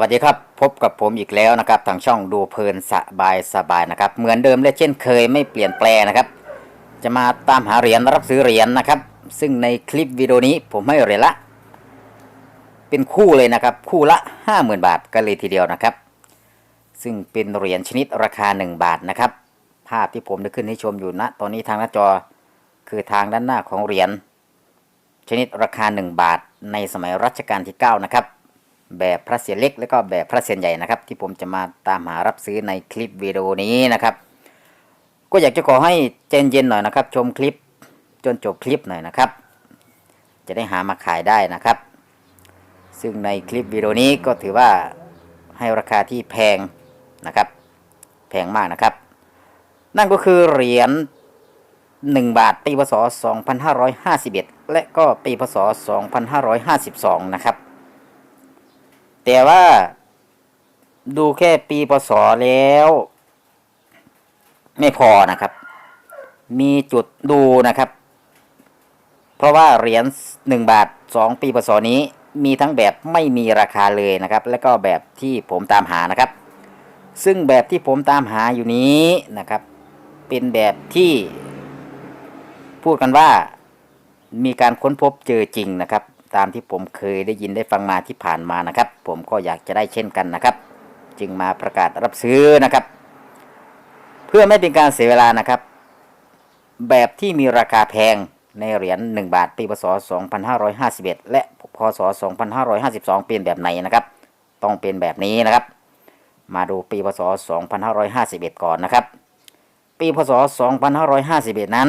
วัสดีครับ พบกับผมอีกแล้วนะครับ ทางช่องดูเพลินสบายสบายนะครับ เหมือนเดิมและเช่นเคยไม่เปลี่ยนแปลงนะครับ จะมาตามหาเหรียญรับซื้อเหรียญนะครับ ซึ่งในคลิปวิดีโอนี้ผมให้เหรียญละ เป็นคู่เลยนะครับ คู่ละ 50,000 บาทกันเลยทีเดียวนะครับ ซึ่งเป็นเหรียญชนิดราคา 1 บาทนะครับ ภาพที่ผมได้ขึ้นให้ชมอยู่ณตอนนี้ทางหน้าจอคือทางด้านหน้าของเหรียญชนิดราคา 1 บาทในสมัยรัชกาลที่ 9 นะครับ แบบพระเศียรเล็ก และก็แบบพระเศียรใหญ่นะครับ ที่ผมจะมาตามหารับซื้อในคลิปวิดีโอนี้นะครับ ก็อยากจะขอให้เจนเย็นๆหน่อยนะครับ ชมคลิปจนจบคลิปหน่อยนะครับ จะได้หามาขายได้นะครับ ซึ่งในคลิปวิดีโอนี้ก็ถือว่าให้ราคาที่แพงนะครับ แพงมากนะครับ นั่นก็คือเหรียญ1 บาทปีพศ 2551 และก็ปีพศ 2552 นะครับ แต่ว่าดูแค่ปีพศแล้ว ไม่พอนะครับ มีจุดดูนะครับ เพราะว่าเหรียญ1บาท2ปีพศนี้ มีทั้งแบบไม่มีราคาเลยนะครับ และก็แบบที่ผมตามหานะครับ ซึ่งแบบที่ผมตามหาอยู่นี้นะครับ เป็นแบบที่ พูดกันว่ามีการค้นพบเจอจริงนะครับ ตามที่ผมเคยได้ยินได้ฟังมาที่ผ่านมานะครับ ผมก็อยากจะได้เช่นกันนะครับ จึงมาประกาศรับซื้อนะครับ เพื่อไม่เป็นการเสียเวลานะครับ แบบที่มีราคาแพงในเหรียญ1บาทปีพศ 2551 และพศ 2552 เป็นแบบไหนนะครับ ต้องเป็นแบบนี้นะครับ มาดูปีพศ 2551 ก่อนนะครับ ปีพศ 2551 นั้น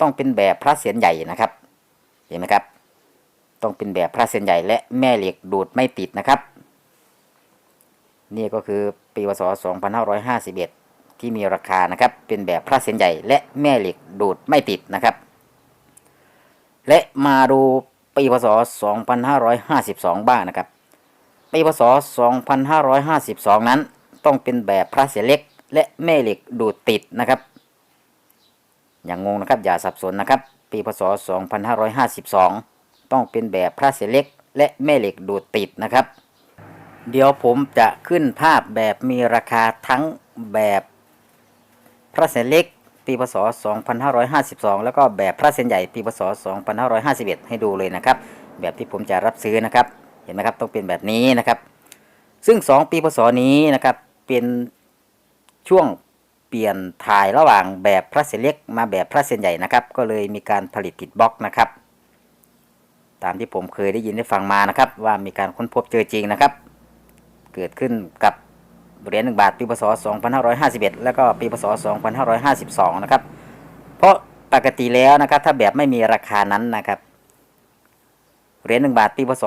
ต้องเป็นแบบพระเศียรใหญ่นะครับ เห็นไหมครับ ต้องเป็นแบบพระเศียรใหญ่และแม่เหล็กดูดไม่ติดนะครับ นี่ก็คือปีพศ2551 ที่มีราคานะครับ เป็นแบบพระเศียรใหญ่และแม่เหล็กดูดไม่ติดนะครับ และมาดูปีพศ2552 บ้างนะครับ ปีพศ2552 นั้น ต้องเป็นแบบพระเศียรเล็กและแม่เหล็กดูดติดนะครับ อย่างงงนะครับอย่าสับสนนะครับ ปีพศ2552 ต้องเป็นแบบพระเศียรเล็กและแม่เหล็กดูดติดนะครับ เดี๋ยวผมจะขึ้นภาพแบบมีราคาทั้งแบบพระเศียรเล็กปีพศ 2552 แล้วก็แบบพระเศียรใหญ่ปีพศ 2551 ให้ดูเลยนะครับ แบบที่ผมจะรับซื้อนะครับ เห็นไหมครับต้องเป็นแบบนี้นะครับ ซึ่ง 2 ปีพศนี้นะครับเป็นช่วงเปลี่ยนถ่ายระหว่างแบบพระเศียรเล็กมาแบบพระเศียรใหญ่นะครับ ก็เลยมีการผลิตผิดบล็อกนะครับ ตามที่ผมเคยได้ยินได้ฟังมานะครับ ว่ามีการค้นพบเจอจริงนะครับ เกิดขึ้นกับเหรียญ1บาทปีพศ 2551 แล้วก็ปีพศ 2552 นะครับ เพราะปกติแล้วนะครับ ถ้าแบบไม่มีราคานั้นนะครับเหรียญ1บาทปีพศ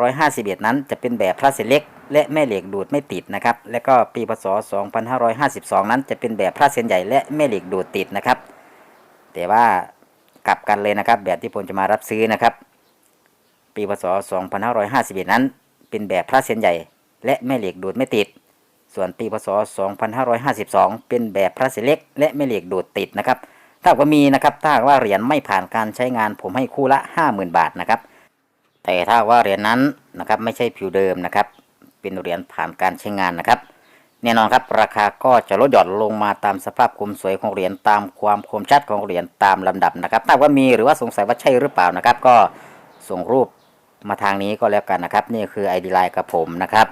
2551 นั้นจะเป็นแบบพระเศษเล็ก และแม่เหล็กดูดไม่ติดนะครับ และก็ปีพศ 2552 นั้นจะเป็นแบบพระเศษใหญ่และแม่เหล็กดูดติดนะครับ แต่ว่ากลับกันเลยนะครับ แบบที่ผมจะมารับซื้อนะครับ ปีพศ 2551 นั้น เป็นแบบพระเศษใหญ่ และแม่เหล็กดูดไม่ติด ส่วนปีพศ 2552 เป็นแบบพระเศษเล็ก และแม่เหล็กดูดติดนะครับ ถ้าก็มีนะครับถ้าว่าเหรียญไม่ผ่านการใช้งานผมให้คู่ละ 50,000 บาทนะครับ แต่ถ้าว่าเหรียญนั้นนะครับไม่ใช่ผิวเดิมนะครับ เป็นเหรียญผ่านการใช้งานนะครับแน่นอนครับราคาก็จะลดหย่อนลงมาตามสภาพคมสวยของเหรียญตามความคมชัดของเหรียญตามลำดับนะครับถ้าว่ามีหรือว่าสงสัยว่าใช่หรือเปล่านะครับ ก็ส่งรูป มาทางนี้ก็แล้วกันนะครับ นี่คือไอดีไลน์กับผมนะครับ